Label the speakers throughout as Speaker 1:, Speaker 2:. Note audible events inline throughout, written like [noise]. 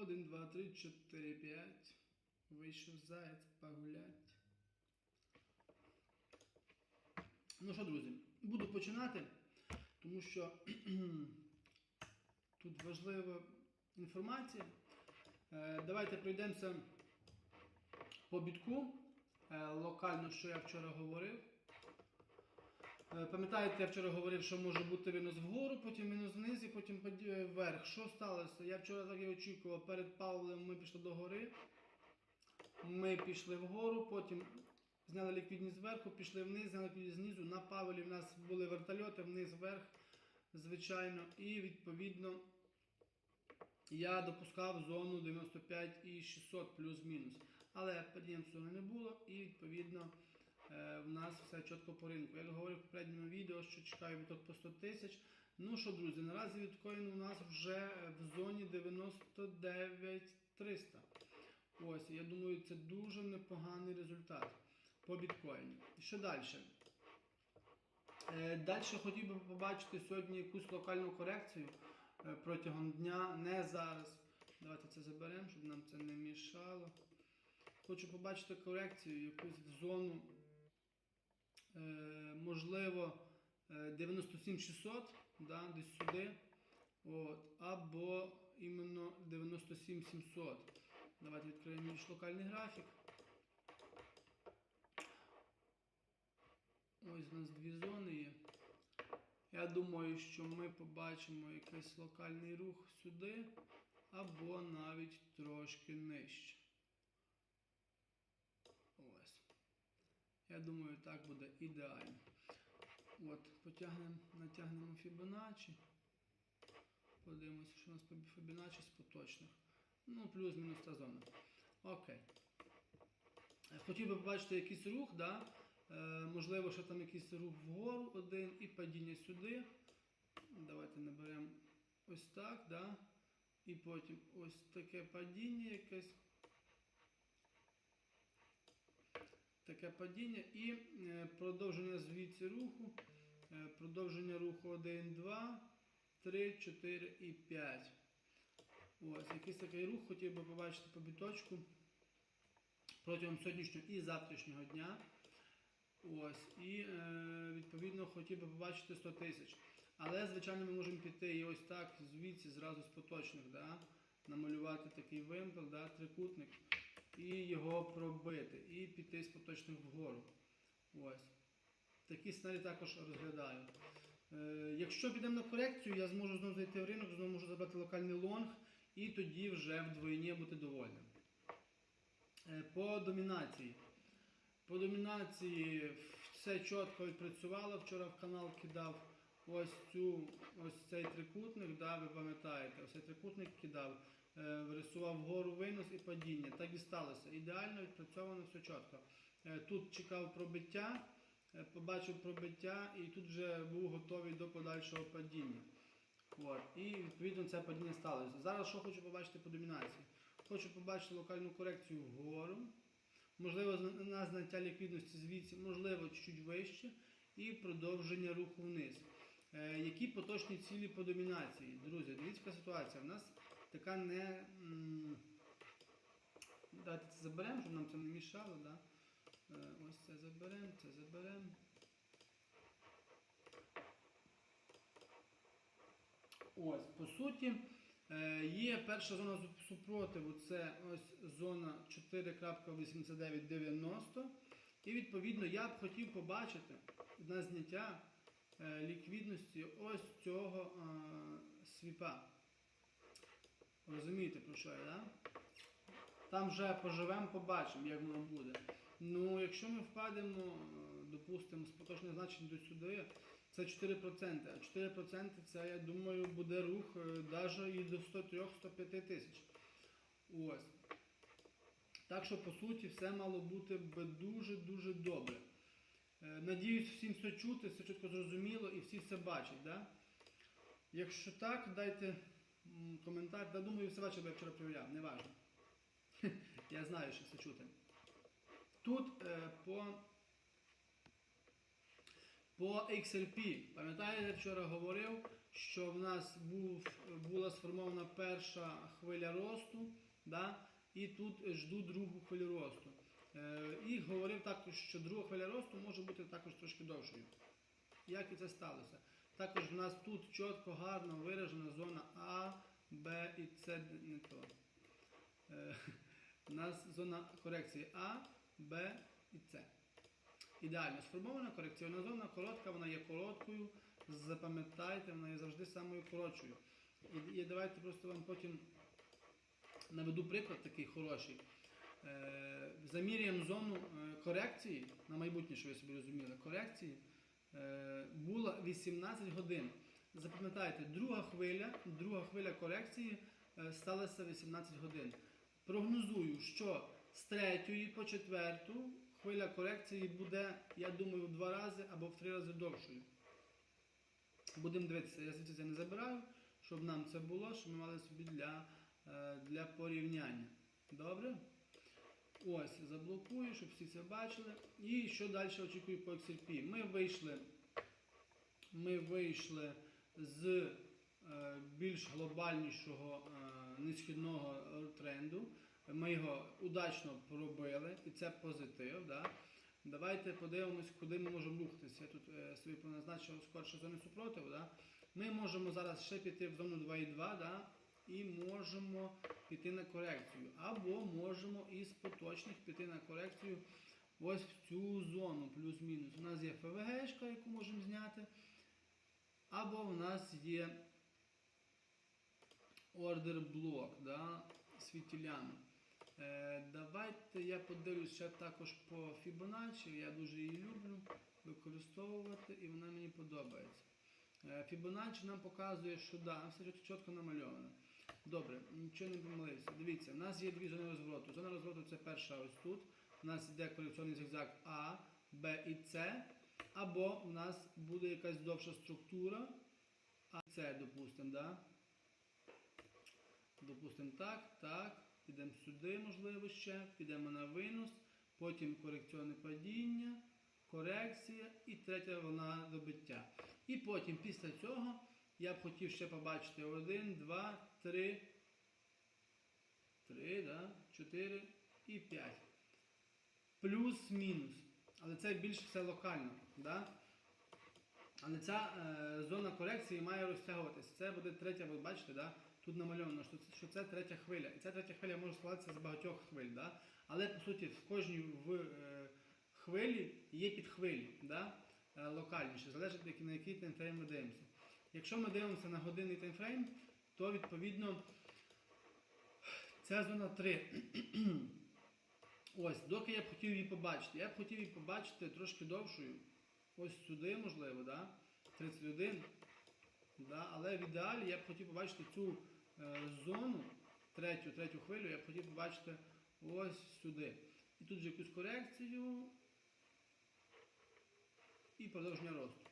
Speaker 1: Один, два, три, чотири, п'ять. Вийшов заяць погулять. Ну що, друзі, буду починати, тому що [clears throat] тут важлива інформація. Е, Давайте пройдемося по бітку. Е, Локально, що я вчора говорив. Е, Пам'ятаєте, я вчора говорив, що може бути мінус вгору, потім мінус вниз і потім е, вверх. Що сталося? Я вчора так і очікував. Перед Павлем ми пішли до гори. Ми пішли вгору, потім зняли ліквідність зверху, пішли вниз, зняли ліквідність знизу. На Павелі в нас були вертольоти, вниз вверх, звичайно. І відповідно я допускав зону 95 і 600 плюс-мінус. Але зони не було, і відповідно в нас все чітко по ринку. Як говорив в попередньому відео, що чекаю відток по 100 тисяч. Ну що, друзі, наразі біткоін у нас вже в зоні 99 300. Ось, я думаю, це дуже непоганий результат по біткоїні. Що далі? Е, Далі хотів би побачити сьогодні якусь локальну корекцію е, протягом дня, не зараз. Давайте це заберемо, щоб нам це не мішало. Хочу побачити корекцію, якусь в зону, е, можливо, е, 97600, да, десь сюди. От, або іменно 97700. Давайте відкриємо більш локальний графік. Ось у нас дві зони є. Я думаю, що ми побачимо якийсь локальний рух сюди, або навіть трошки нижче. Ось. Я думаю, так буде ідеально. От, потягнемо, натягнемо Fibonacci. Подивимося, що у нас по Fibonacci з поточних. Ну, плюс-мінус та зона. Окей. Е, Хотів би побачити якийсь рух, да? е, можливо, що там якийсь рух вгору один і падіння сюди. Давайте наберемо ось так, да? і потім ось таке падіння якесь. Таке падіння і е, продовження звідси руху. Е, продовження руху 1, 2, 3, 4 і 5. Ось, якийсь такий рух хотів би побачити по біточку протягом сьогоднішнього і завтрашнього дня. Ось, і е, відповідно хотів би побачити 100 тисяч. Але, звичайно, ми можемо піти і ось так звідси, зразу з поточних, да, намалювати такий вимпел, да, трикутник, і його пробити, і піти з поточних вгору. Ось. Такі сценарії також розглядаю. Е, якщо підемо на корекцію, я зможу знову зайти в ринок, знову можу забрати локальний лонг і тоді вже вдвойні бути довольним. Е, по домінації. По домінації все чітко відпрацювало. Вчора в канал кидав ось цю, ось цей трикутник, да, ви пам'ятаєте, ось цей трикутник кидав, е, вирисував вгору винос і падіння. Так і сталося. Ідеально відпрацьовано все чітко. Е, Тут чекав пробиття, е, побачив пробиття і тут вже був готовий до подальшого падіння. От. І відповідно це падіння сталося. Зараз що хочу побачити по домінації? Хочу побачити локальну корекцію вгору. Можливо, на зняття ліквідності звідси, можливо, чуть вище, і продовження руху вниз. Які поточні цілі по домінації? Друзі, дивіться, ситуація. У нас така не. Давайте це заберемо, щоб нам це не мішало. Да? Е, ось це заберемо, це заберемо. Ось, по суті, е, є перша зона супротиву, це ось зона 4.8990. І відповідно я б хотів побачити на зняття е, ліквідності ось цього свіпа. Розумієте, про що я, да? Там вже поживемо, побачимо, як воно буде. Ну, якщо ми впадемо, е, допустимо, з поточних значень до сюди, це 4%. А 4% це, я думаю, буде рух навіть і до 103-105 тисяч. Ось. Так що, по суті, все мало бути дуже-дуже добре. Е, Надіюсь, всім все чути, все чітко зрозуміло і всі все бачать. Да? Якщо так, дайте коментар. Да, думаю, все бачили, бо я вчора перевіряв, не важливо. [laughs] Я знаю, що все чути. Тут е, по По XRP, пам'ятаєте, вчора говорив, що в нас був, була сформована перша хвиля росту, да? і тут жду другу хвилю росту. Е, і говорив також, що друга хвиля росту може бути також трошки довшою. Як і це сталося? Також в нас тут чітко, гарно виражена зона А, Б і С не то. Е, У нас зона корекції А, Б і С. Ідеально сформована корекційна зона, коротка, вона є короткою. Запам'ятайте, вона є завжди самою коротшою. І, і давайте просто вам потім наведу приклад такий хороший. Е, замірюємо зону е, корекції на майбутнє, що ви собі розуміли, корекції була 18 годин. Запам'ятайте, друга хвиля, друга хвиля корекції е, сталася 18 годин. Прогнозую, що з третьої по четверту хвиля корекції буде, я думаю, в два рази або в три рази довшою. Будемо дивитися, я звідси це не забираю, щоб нам це було, щоб ми мали собі для, е, для порівняння. Добре? Ось, заблокую, щоб всі це бачили. І що далі очікую по XRP? Ми вийшли, ми вийшли з е, більш глобальнішого е, несхідного тренду. Ми його удачно пробили, і це позитив. Да? Давайте подивимось, куди ми можемо рухатися. Я тут е, собі позначив скорше зони супротиву. Да? Ми можемо зараз ще піти в зону 2,2 да? І можемо піти на корекцію. Або можемо із поточних піти на корекцію ось в цю зону, плюс-мінус. У нас є ФВГ, яку можемо зняти. Або в нас є ордер блок, да? світілями. Е, давайте я подивлюсь ще також по Fibonacci. Я дуже її люблю використовувати і вона мені подобається. Е, Fibonacci нам показує, що да, все чітко намальовано. Добре, нічого не помилився. Дивіться, у нас є дві зони розвороту. Зона розвороту це перша ось тут. У нас йде корекційний зигзаг А, Б і С. Або у нас буде якась довша структура. А С, допустимо, да? Допустимо так, так. Підемо сюди, можливо, ще, підемо на винос, потім корекційне падіння, корекція і третя волна добиття. І потім після цього я б хотів ще побачити 1, 2, 3, 3, да, 4 і 5. Плюс-мінус. Але це більше все локально. Да? Але ця е, зона корекції має розтягуватися. Це буде третя, ви бачите, да? тут намальовано, що це, що це третя хвиля. І ця третя хвиля може складатися з багатьох хвиль. Да? Але по суті в кожній в, е, хвилі є підхвилі, да? е, локальніше, залежить на який таймфрейм ми дивимося. Якщо ми дивимося на годинний таймфрейм, то відповідно ця зона 3. [clears throat] Ось, доки я б хотів її побачити. Я б хотів її побачити трошки довшою. Ось сюди, можливо, да? 31. Да? Але в ідеалі я б хотів побачити цю е, зону, третю, третю хвилю, я б хотів побачити ось сюди. І тут же якусь корекцію і продовження росту.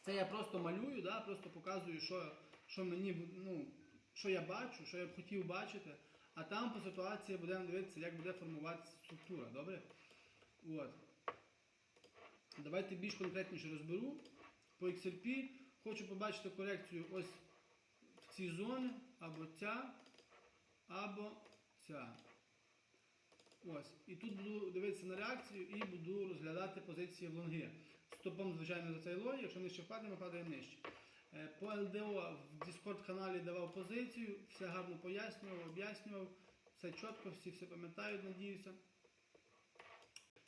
Speaker 1: Це я просто малюю, да? просто показую, що, що мені, ну, що я бачу, що я б хотів бачити. А там по ситуації будемо дивитися, як буде формуватися структура. Добре? От. Давайте більш конкретніше розберу. По XRP хочу побачити корекцію ось в цій зоні, або ця, або ця. Ось. І тут буду дивитися на реакцію і буду розглядати позиції в лонги. Стопом, звичайно, за цей лой, якщо нижче впадемо, падає нижче. Е, По ЛДО в Discord каналі давав позицію, все гарно пояснював, об'яснював, все чітко, всі все пам'ятають, надіюся.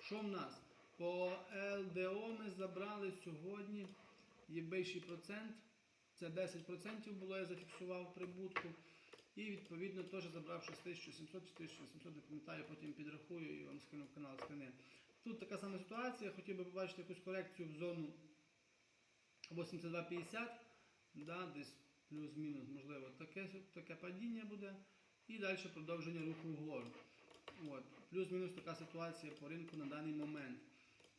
Speaker 1: Що в нас? По ЛДО ми забрали сьогодні є процент. Це 10% було, я зафіксував прибутку. І відповідно теж забрав 6700 чи 1800, не пам'ятаю, потім підрахую і вам скину в канал скини. Тут така сама ситуація, хотів би побачити якусь корекцію в зону 82,50, да, десь плюс-мінус, можливо, таке, таке падіння буде. І далі продовження руху вгору. Плюс-мінус така ситуація по ринку на даний момент.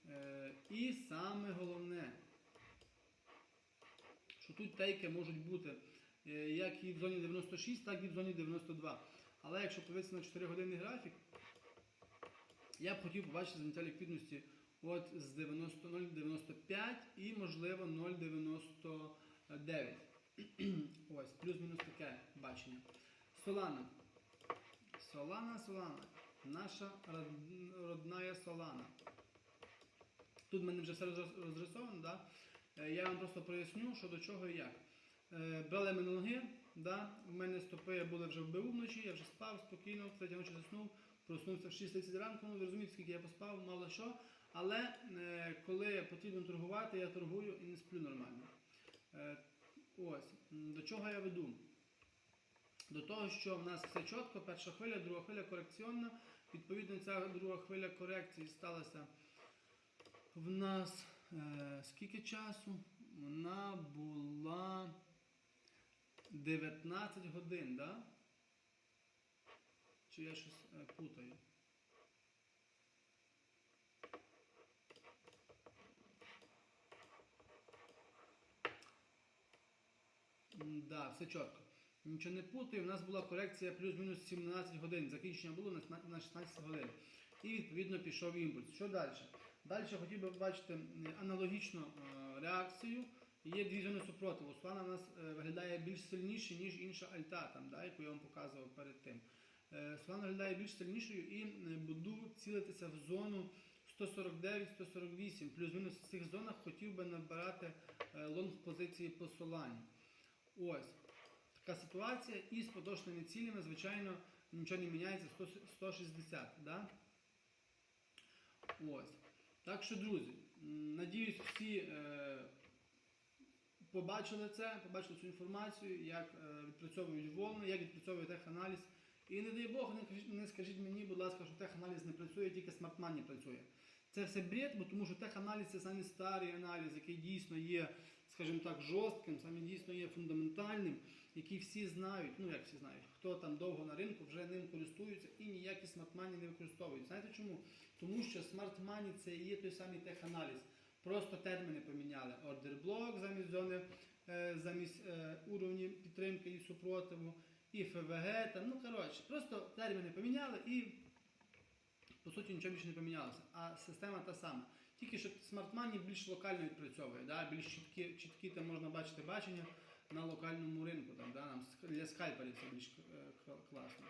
Speaker 1: Е, і саме головне, що тут тейки можуть бути е, як і в зоні 96, так і в зоні 92. Але якщо подивитися на 4 годинний графік, я б хотів побачити заняття ліквідності от з 90 0,95 і можливо 0,99. [clears throat] Ось, плюс-мінус таке бачення. Солана. Солана, Солана. Наша род- родная Солана. Тут в мене вже все роз- розрисовано, да? Е, я вам просто проясню, що до чого і як. Е, Брали ми ноги, да? в мене стопи були вже в БУ вночі, я вже спав спокійно, третя ночі заснув, проснувся в 6.30 ранку, ну ви розумієте, скільки я поспав, мало що. Але е, коли потрібно торгувати, я торгую і не сплю нормально. Е, ось, до чого я веду? До того, що в нас все чітко, перша хвиля, друга хвиля корекційна. Відповідно, ця друга хвиля корекції сталася в нас е, скільки часу? Вона була 19 годин, да? Чи я щось е, путаю? Да, все чітко. Нічого не путаю. У нас була корекція плюс-мінус 17 годин. Закінчення було на 16 годин. І відповідно пішов імпульс. Що далі? Далі хотів би бачити аналогічну е, реакцію. Є дві зони супротиву. Слана у нас е, виглядає більш сильніше, ніж інша альта, там, да, яку я вам показував перед тим. Е, Слана виглядає більш сильнішою і е, буду цілитися в зону 149-148. Плюс-мінус в цих зонах хотів би набирати е, лонг позиції по солані. Ось така ситуація. І з поточними цілями, звичайно, нічого не міняється 160. Да? Ось. Так що, друзі, надіюсь, всі е, побачили це, побачили цю інформацію, як е, відпрацьовують волни, як відпрацьовує теханаліз. І не дай Бог, не, скажіть мені, будь ласка, що теханаліз не працює, тільки смартмані працює. Це все бред, бо тому що теханаліз це самий старий аналіз, який дійсно є, скажімо так, жорстким, саме дійсно є фундаментальним, який всі знають, ну як всі знають, хто там довго на ринку вже ним користуються і ніякі смартмані не використовують. Знаєте чому? Тому що смарт-мані це є той самий теханаліз. Просто терміни поміняли. Ордер блок замість зони, е, замість е, уровні підтримки і супротиву, і ФВГ. Там, ну коротше, просто терміни поміняли і по суті нічого більше не помінялося. А система та сама. Тільки що смарт-мані більш локально відпрацьовує, да? більш чіткі, чіткі там можна бачити бачення на локальному ринку. Там, да? Нам для скальперів це більш е, класно.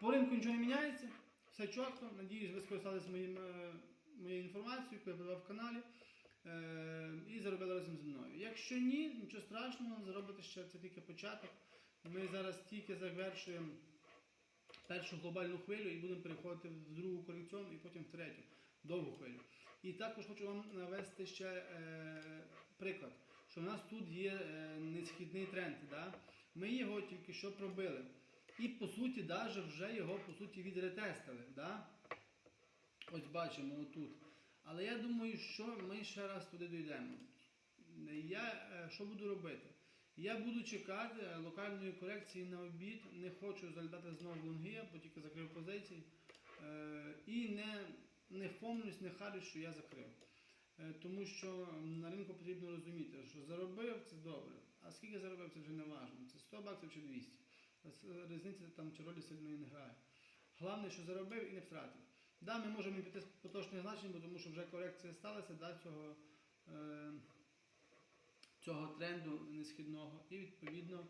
Speaker 1: По ринку нічого не міняється, все чітко. Надіюсь, ви скористалися моїм, е, моєю інформацією, яку я подав в каналі. е, І заробили разом зі мною. Якщо ні, нічого страшного, заробити ще це тільки початок. Ми зараз тільки завершуємо першу глобальну хвилю і будемо переходити в другу корекційну і потім в третю довгу хвилю. І також хочу вам навести ще е, приклад, що у нас тут є е, несхідний тренд. Да? Ми його тільки що пробили. І по суті, навіть вже його по суті відретестили. Да? Ось бачимо отут. Але я думаю, що ми ще раз туди дійдемо. Я е, що буду робити? Я буду чекати е, локальної корекції на обід. Не хочу залітати знову в лонги, бо тільки закрив позиції. Е, і не, не фомлюсь, не харюсь, що я закрив. Е, тому що на ринку потрібно розуміти, що заробив це добре. А скільки заробив, це вже не важливо. Це 100 баксів чи 200. Різниця там чи ролі сильної не грає. Головне, що заробив і не втратив. Да, ми можемо піти з поточних значень, бо тому що вже корекція сталася да, цього, е, цього тренду несхідного і відповідно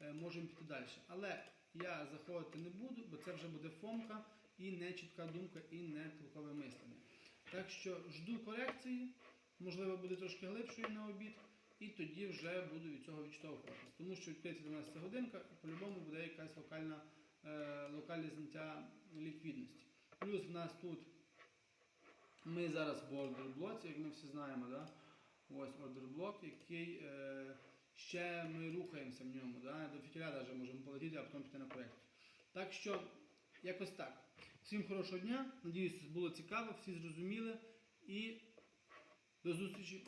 Speaker 1: е, можемо піти далі. Але я заходити не буду, бо це вже буде фомка і не чітка думка, і не толкове мислення. Так що жду корекції, можливо, буде трошки глибшою на обід, і тоді вже буду від цього відштовхуватись. Тому що відкриється 12 годинка по-любому буде якась локальна, е, локальне зняття ліквідності. Плюс в нас тут ми зараз в ордер блоці, як ми всі знаємо, да? Ось ордер блок, який е, ще ми рухаємося в ньому. Да? До фікеля навіть можемо полетіти, а потім піти на проєкт. Так що, якось так. Всім хорошого дня. Надіюсь, було цікаво, всі зрозуміли. І до зустрічі